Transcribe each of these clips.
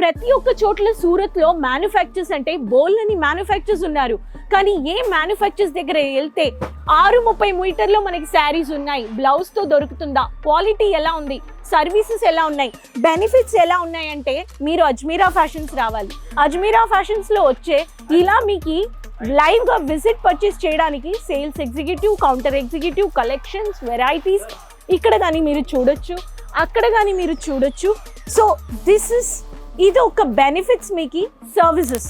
ప్రతి ఒక్క చోట్ల సూరత్లో మ్యానుఫ్యాక్చర్స్ అంటే బోల్ని మ్యానుఫ్యాక్చర్స్ ఉన్నారు. కానీ ఏ మ్యానుఫ్యాక్చర్స్ దగ్గర వెళ్తే ఆరు ముప్పై మీటర్లో మనకి శారీస్ ఉన్నాయి. బ్లౌజ్తో దొరుకుతుందా? క్వాలిటీ ఎలా ఉంది? సర్వీసెస్ ఎలా ఉన్నాయి? బెనిఫిట్స్ ఎలా ఉన్నాయంటే మీరు అజ్మీరా ఫ్యాషన్స్ రావాలి. అజ్మీరా ఫ్యాషన్స్లో వచ్చే ఇలా మీకు లైవ్గా విజిట్ పర్చేస్ చేయడానికి sales executive counter executive collections varieties ఇక్కడ కానీ మీరు చూడొచ్చు అక్కడ కానీ మీరు చూడొచ్చు. సో దిస్ ఇస్ ఇది ఒక బెనిఫిట్స్ మీకు services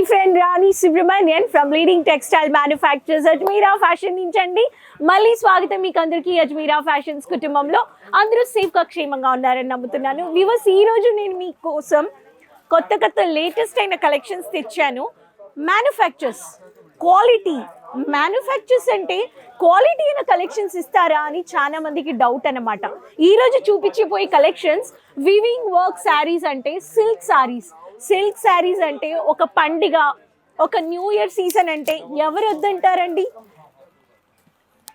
me friend Rani Subrahmanyan from leading textile manufactures Ajmera fashion నుంచి అండి మళ్ళీ స్వాగతం మీకు అందరికీ అజ్మీరా ఫ్యాషన్స్ కుటుంబంలో. అందరూ సేఫ్గా క్షేమంగా ఉన్నారని నమ్ముతున్నాను. వివస్ ఈరోజు నేను మీకోసం కొత్త కొత్త లేటెస్ట్ అయిన కలెక్షన్స్ తెచ్చాను. మ్యానుఫ్యాక్చర్స్ క్వాలిటీ మ్యానుఫ్యాక్చర్స్ అంటే క్వాలిటీ అయిన కలెక్షన్స్ ఇస్తారా అని చాలా మందికి డౌట్ అనమాట ఈరోజు చూపించిపోయే కలెక్షన్స్ వివింగ్ వర్క్ శారీస్ అంటే సిల్క్ శారీస్ సిల్క్ శారీస్ అంటే ఒక పండిగ ఒక న్యూ ఇయర్ సీజన్ అంటే ఎవరు వద్దంటారండి?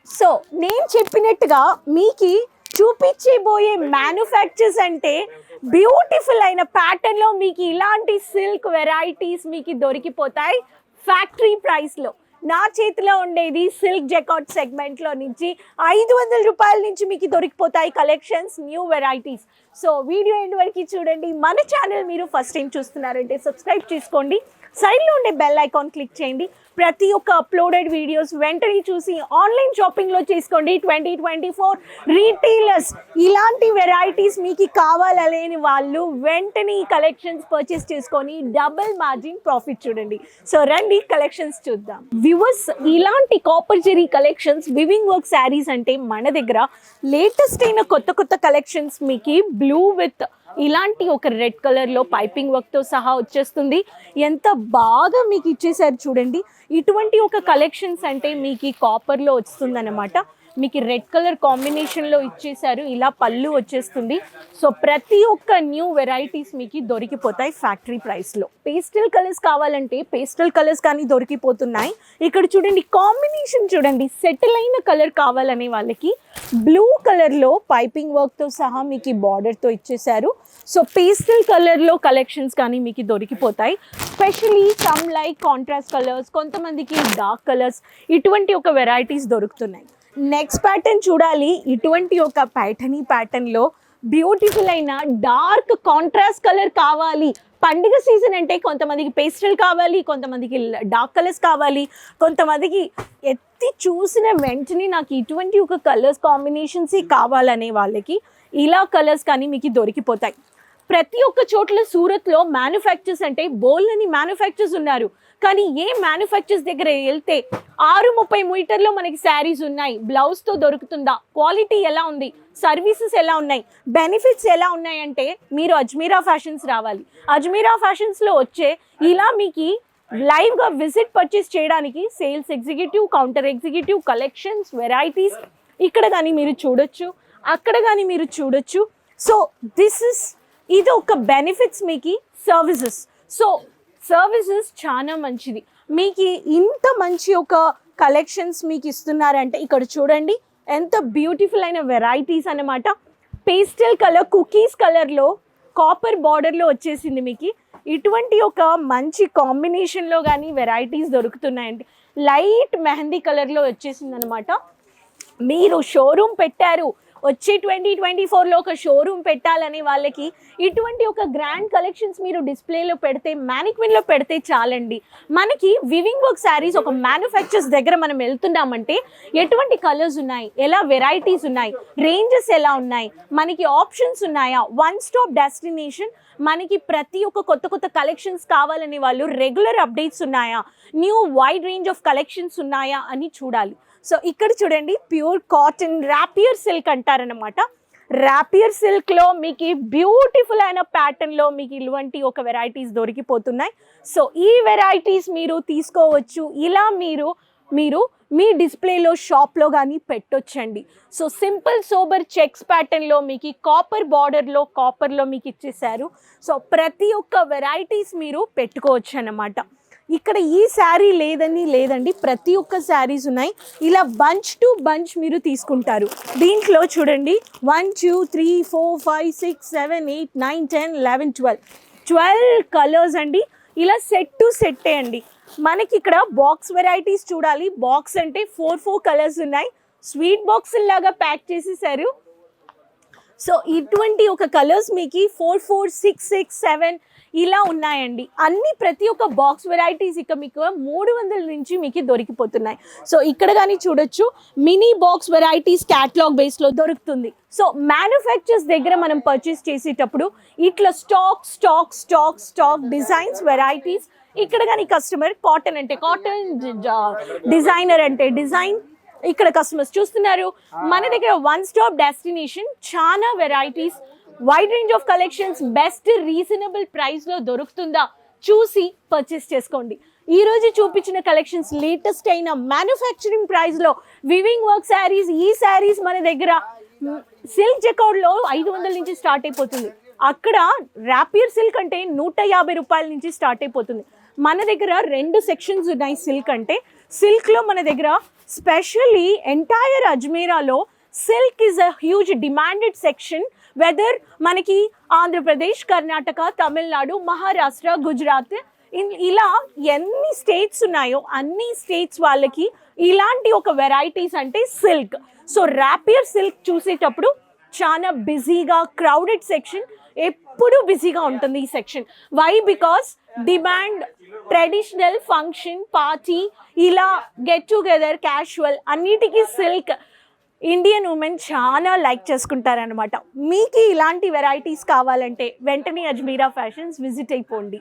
సో నేను చెప్పినట్టుగా మీకు చూపించబోయే మ్యానుఫ్యాక్చర్స్ అంటే బ్యూటిఫుల్ అయిన ప్యాటర్న్లో మీకు ఇలాంటి సిల్క్ వెరైటీస్ మీకు దొరికిపోతాయి ఫ్యాక్టరీ ప్రైస్లో నా చేతిలో ఉండేది సిల్క్ జెకాట్ సెగ్మెంట్లో నుంచి ఐదు వందల రూపాయల నుంచి మీకు దొరికిపోతాయి collections new varieties so video end వరకు చూడండి. మన ఛానల్ మీరు ఫస్ట్ టైం చూస్తున్నారంటే సబ్స్క్రైబ్ చేసుకోండి. సైడ్లో ఉండే బెల్ ఐకాన్ క్లిక్ చేయండి. ప్రతి ఒక్క అప్లోడెడ్ వీడియోస్ వెంటనే చూసి ఆన్లైన్ షాపింగ్లో చేసుకోండి. ట్వంటీ ట్వంటీ ఫోర్ రీటైలర్స్ ఇలాంటి వెరైటీస్ మీకు కావాలలేని వాళ్ళు వెంటనే ఈ కలెక్షన్స్ పర్చేస్ చేసుకొని డబుల్ మార్జిన్ ప్రాఫిట్ చూడండి. సో రండి కలెక్షన్స్ చూద్దాం. వ్యూవర్స్ ఇలాంటి copper zari collections weaving work saris అంటే మన దగ్గర లేటెస్ట్ అయిన కొత్త కొత్త కలెక్షన్స్ మీకు బ్లూ విత్ ఇలాంటి ఒక రెడ్ కలర్లో పైపింగ్ వర్క్తో సహా వచ్చేస్తుంది. ఎంత బాగా మీకు ఇచ్చేసారు చూడండి. ఇటువంటి ఒక కలెక్షన్స్ అంటే మీకు కాపర్లో వస్తుందన్నమాట. మీకు రెడ్ కలర్ కాంబినేషన్లో ఇచ్చేసారు ఇలా పళ్ళు వచ్చేస్తుంది. సో ప్రతి ఒక్క న్యూ వెరైటీస్ మీకు దొరికిపోతాయి ఫ్యాక్టరీ ప్రైస్లో పేస్టల్ కలర్స్ కావాలంటే పేస్టల్ కలర్స్ కానీ దొరికిపోతున్నాయి. ఇక్కడ చూడండి కాంబినేషన్ చూడండి. సెటిల్ అయిన కలర్ కావాలనే వాళ్ళకి బ్లూ కలర్లో పైపింగ్ వర్క్తో సహా మీకు బార్డర్తో ఇచ్చేసారు సో పేస్టల్ కలర్లో కలెక్షన్స్ కానీ మీకు దొరికిపోతాయి. Especially some like contrast colours కొంతమందికి డార్క్ కలర్స్ ఇటువంటి ఒక వెరైటీస్ దొరుకుతున్నాయి. నెక్స్ట్ ప్యాటర్న్ చూడాలి. ఇటువంటి ఒక ప్యాటర్నీ ప్యాటర్న్లో బ్యూటిఫుల్ అయిన డార్క్ కాంట్రాస్ట్ కలర్ కావాలి. పండుగ సీజన్ అంటే కొంతమందికి పేస్టల్ కావాలి కొంతమందికి డార్క్ కలర్స్ కావాలి. కొంతమందికి ఎత్తి చూసిన వెంటనే నాకు ఇటువంటి ఒక కలర్స్ కాంబినేషన్స్ కావాలనే వాళ్ళకి ఇలా కలర్స్ కానీ మీకు దొరికిపోతాయి. ప్రతి ఒక్క చోట్ల సూరత్లో మ్యానుఫ్యాక్చర్స్ అంటే బోల్ని మ్యానుఫ్యాక్చర్స్ ఉన్నారు. కానీ ఏ మ్యానుఫ్యాక్చర్స్ దగ్గర వెళ్తే ఆరు ముప్పై మీటర్లో మనకి శారీస్ ఉన్నాయి. బ్లౌజ్తో దొరుకుతుందా? క్వాలిటీ ఎలా ఉంది? సర్వీసెస్ ఎలా ఉన్నాయి? బెనిఫిట్స్ ఎలా ఉన్నాయంటే మీరు అజ్మీరా ఫ్యాషన్స్ రావాలి. అజ్మీరా ఫ్యాషన్స్లో వచ్చే ఇలా మీకు లైవ్గా విజిట్ పర్చేస్ చేయడానికి sales executive counter executive collections varieties ఇక్కడ కానీ మీరు చూడొచ్చు అక్కడ కానీ మీరు చూడొచ్చు. సో దిస్ ఇస్ ఇది ఒక బెనిఫిట్స్ మీకు సర్వీసెస్ సో సర్వీసెస్ చాలా మంచిది. మీకు ఇంత మంచి ఒక కలెక్షన్స్ మీకు ఇస్తున్నారంటే ఇక్కడ చూడండి ఎంత బ్యూటిఫుల్ అయిన వెరైటీస్ అన్నమాట. పేస్టల్ కలర్ కుకీస్ కలర్లో కాపర్ బార్డర్లో వచ్చేసింది మీకు. ఇటువంటి ఒక మంచి కాంబినేషన్లో కానీ వెరైటీస్ దొరుకుతున్నాయండి. లైట్ మెహందీ కలర్లో వచ్చేసింది అనమాట మీరు షోరూమ్ పెట్టారు వచ్చే ట్వంటీ ట్వంటీ ఫోర్లో ఒక షోరూమ్ పెట్టాలని వాళ్ళకి ఇటువంటి ఒక గ్రాండ్ కలెక్షన్స్ మీరు డిస్ప్లేలో పెడితే మ్యానిక్విన్లో పెడితే చాలండి. మనకి వివింగ్ వర్క్ శారీస్ ఒక మ్యానుఫ్యాక్చర్స్ దగ్గర మనం వెళ్తున్నామంటే ఎటువంటి కలర్స్ ఉన్నాయి? ఎలా వెరైటీస్ ఉన్నాయి? రేంజెస్ ఎలా ఉన్నాయి? మనకి ఆప్షన్స్ ఉన్నాయా? వన్ స్టాప్ డెస్టినేషన్ మనకి ప్రతి ఒక్క కొత్త కొత్త కలెక్షన్స్ కావాలనే వాళ్ళు రెగ్యులర్ అప్డేట్స్ ఉన్నాయా? New wide range of collections ఉన్నాయా అని చూడాలి. సో ఇక్కడ చూడండి ప్యూర్ కాటన్ ర్యాపియర్ సిల్క్ అంటారనమాట ర్యాపియర్ సిల్క్లో మీకు బ్యూటిఫుల్ అయిన ప్యాటర్న్లో మీకు ఇటువంటి ఒక వెరైటీస్ దొరికిపోతున్నాయి. సో ఈ వెరైటీస్ మీరు తీసుకోవచ్చు. ఇలా మీరు మీరు మీ డిస్ప్లేలో షాప్లో కానీ పెట్టొచ్చండి. సో సింపుల్ సోబర్ చెక్స్ ప్యాటర్న్లో మీకు కాపర్ బార్డర్లో కాపర్లో మీకు ఇచ్చేసారు సో ప్రతి ఒక్క వెరైటీస్ మీరు పెట్టుకోవచ్చు అన్నమాట ఇక్కడ ఈ శారీ లేదని లేదండి ప్రతి ఒక్క శారీస్ ఉన్నాయి. ఇలా బంచ్ టు బంచ్ మీరు తీసుకుంటారు. దీంట్లో చూడండి one two three four five six seven eight nine ten eleven twelve twelve colours అండి. ఇలా సెట్ టు సెట్టే అండి. మనకి ఇక్కడ బాక్స్ వెరైటీస్ చూడాలి. బాక్స్ అంటే ఫోర్ ఫోర్ కలర్స్ ఉన్నాయి. స్వీట్ బాక్స్ లాగా ప్యాక్ చేసేసారు. సో ఇటువంటి ఒక కలర్స్ మీకు four four six six seven ఇలా ఉన్నాయండి. అన్ని ప్రతి ఒక్క బాక్స్ వెరైటీస్ ఇక మీకు మూడు వందల నుంచి మీకు దొరికిపోతున్నాయి. సో ఇక్కడ కానీ చూడొచ్చు మినీ బాక్స్ వెరైటీస్ క్యాటలాగ్ బేస్లో దొరుకుతుంది. సో మ్యానుఫ్యాక్చర్స్ దగ్గర మనం పర్చేస్ చేసేటప్పుడు ఇట్లా stock stock stock stock designs varieties ఇక్కడ కానీ కస్టమర్ కాటన్ అంటే కాటన్ డిజైనర్ అంటే డిజైన్ ఇక్కడ కస్టమర్స్ చూస్తున్నారు. మన దగ్గర వన్ స్టాప్ డెస్టినేషన్ చాలా varieties wide range of collections best reasonable ప్రైస్లో దొరుకుతుందా చూసి పర్చేస్ చేసుకోండి. ఈ రోజు చూపించిన కలెక్షన్స్ లేటెస్ట్ అయిన మ్యానుఫ్యాక్చరింగ్ ప్రైస్లో వివింగ్ వర్క్ శారీస్ ఈ శారీస్ మన దగ్గర సిల్క్ జెకౌడ్లో ఐదు వందల నుంచి స్టార్ట్ అయిపోతుంది. అక్కడ ర్యాపియర్ సిల్క్ అంటే నూట యాభై రూపాయల నుంచి స్టార్ట్ అయిపోతుంది. మన దగ్గర రెండు సెక్షన్స్ ఉన్నాయి సిల్క్ అంటే. సిల్క్లో మన దగ్గర specially entire అజ్మీరాలో silk is a huge demanded section whether మనకి ఆంధ్రప్రదేశ్ కర్ణాటక తమిళనాడు మహారాష్ట్ర గుజరాత్ ఇన్- ఇలా ఎన్ని స్టేట్స్ ఉన్నాయో అన్ని స్టేట్స్ వాళ్ళకి ఇలాంటి ఒక వెరైటీస్ అంటే సిల్క్ సో ర్యాపియర్ సిల్క్ చూసేటప్పుడు చాలా బిజీగా క్రౌడెడ్ సెక్షన్ ఎప్పుడు బిజీగా ఉంటుంది ఈ section why because demand traditional function party ఇలా గెట్ టుగెదర్ క్యాషువల్ అన్నిటికీ సిల్క్ ఇండియన్ ఉమెన్ చాలా లైక్ చేసుకుంటారనమాట మీకు ఇలాంటి వెరైటీస్ కావాలంటే వెంటనే అజ్మీరా ఫ్యాషన్స్ విజిట్ అయిపోండి.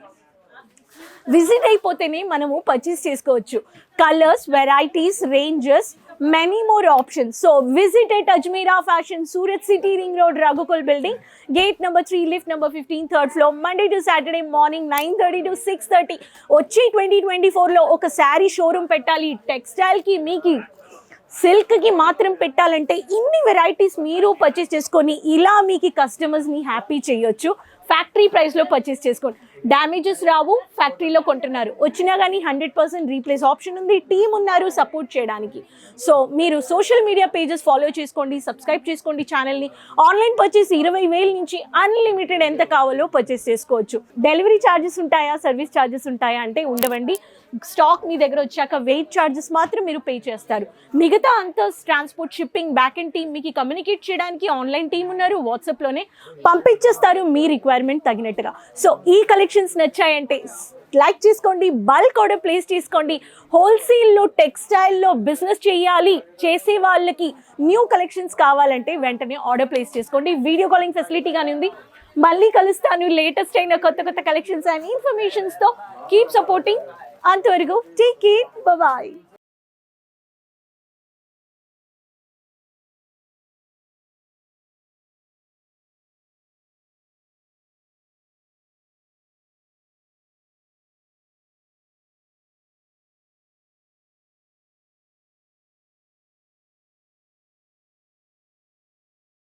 విజిట్ అయిపోతేనే మనము పర్చేస్ చేసుకోవచ్చు. Colours varieties ranges many more options so visit at Ajmera fashion Surat city ring road Raghukul building gate number three lift number fifteen third floor Monday to Saturday morning nine thirty to six thirty వచ్చి twenty twenty ఫోర్లో ఒక sari showroom పెట్టాలి. టెక్స్టైల్కి మీకు సిల్క్కి మాత్రం పెట్టాలంటే ఇన్ని varieties మీరు purchase చేసుకొని ఇలా మీకు కస్టమర్స్ని హ్యాపీ చేయొచ్చు. ఫ్యాక్టరీ ప్రైస్లో పర్చేస్ చేసుకోండి. డ్యామేజెస్ రావు ఫ్యాక్టరీలో కొంటున్నారు. వచ్చినా కానీ హండ్రెడ్ పర్సెంట్ రీప్లేస్ ఆప్షన్ ఉంది. టీం ఉన్నారు సపోర్ట్ చేయడానికి. సో మీరు సోషల్ మీడియా పేజెస్ ఫాలో చేసుకోండి సబ్స్క్రైబ్ చేసుకోండి ఛానల్ని ఆన్లైన్ పర్చేస్ ఇరవై వేల నుంచి అన్లిమిటెడ్ ఎంత కావాలో పర్చేస్ చేసుకోవచ్చు. డెలివరీ ఛార్జెస్ ఉంటాయా? సర్వీస్ ఛార్జెస్ ఉంటాయా? అంటే ఉండవండి. స్టాక్ మీ దగ్గర వచ్చాక వెయిట్ ఛార్జెస్ మాత్రం మీరు పే చేస్తారు. మిగతా అంతా transport shipping back and team మీకు కమ్యూనికేట్ చేయడానికి ఆన్లైన్ టీం ఉన్నారు వాట్సాప్లోనే పంపించేస్తారు మీ రిక్వైర్మెంట్ తగినట్టుగా. సో ఈ కలెక్షన్స్ నచ్చాయంటే లైక్ చేసుకోండి బల్క్ ఆర్డర్ ప్లేస్ చేసుకోండి. హోల్సేల్లో టెక్స్టైల్లో బిజినెస్ చేయాలి చేసే వాళ్ళకి న్యూ కలెక్షన్స్ కావాలంటే వెంటనే ఆర్డర్ ప్లేస్ చేసుకోండి. వీడియో కాలింగ్ ఫెసిలిటీ కానీ ఉంది. మళ్ళీ కలుస్తాను. లేటెస్ట్ అయిన కొత్త కొత్త కలెక్షన్స్ అండ్ ఇన్ఫర్మేషన్స్తో కీప్ సపోర్టింగ్ అంతవరకు టేక్ కేర్ బాయ్